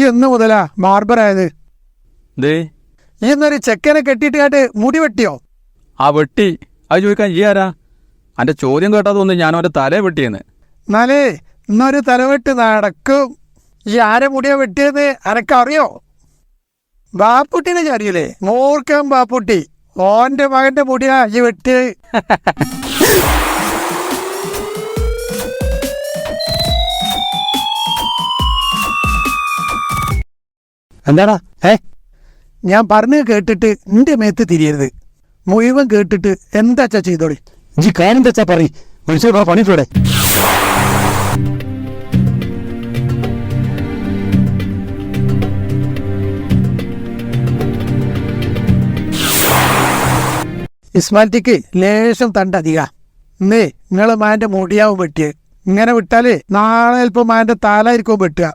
ഈ എന്ന് മുതലാ ബാർബറായത് ഈ എന്നൊരു ചെക്കനെ കെട്ടിയിട്ട് കാട്ട് മുടി വെട്ടിയോ? ആ വെട്ടി. അത് ചോദിക്കാൻ ഈ ആരാ? അന്റെ ചോദ്യം കേട്ടാ തോന്നുന്നു ഞാൻ അവന്റെ തല വെട്ടിയെന്ന്. എന്നാലേ ഇന്നൊരു തലവെട്ട് നടക്കും. ഈ ആരെ മുടിയാ വെട്ടിയത് അനക്കറിയോ? ബാപ്പുട്ടിനെ അറിയില്ലേ മോർക്കാൻ ബാപ്പുട്ടി. ഓന്റെ മകന്റെ മുടിയാ ഈ വെട്ടിയത്. എന്താടാ? ഏ? ഞാൻ പറഞ്ഞു കേട്ടിട്ട് നിന്റെ മേത്ത് തിരിയരുത്. മുഴുവൻ കേട്ടിട്ട് എന്താച്ചാ ചെയ്തോളി? ജി കാര്യം തെച്ചാ പറ മനുഷ്യർ പണിയിട്ടൂടെ? ഇസ്മാൽറ്റിക്ക് ലേശം തണ്ട അധിക. ഇന്നേ നിങ്ങളെ മാന്റെ മുടിയാവും വെട്ടിയത് ഇങ്ങനെ വിട്ടാലേ നാളെ ചിലപ്പോ മാന്റെ താലായിരിക്കും വെട്ടുക.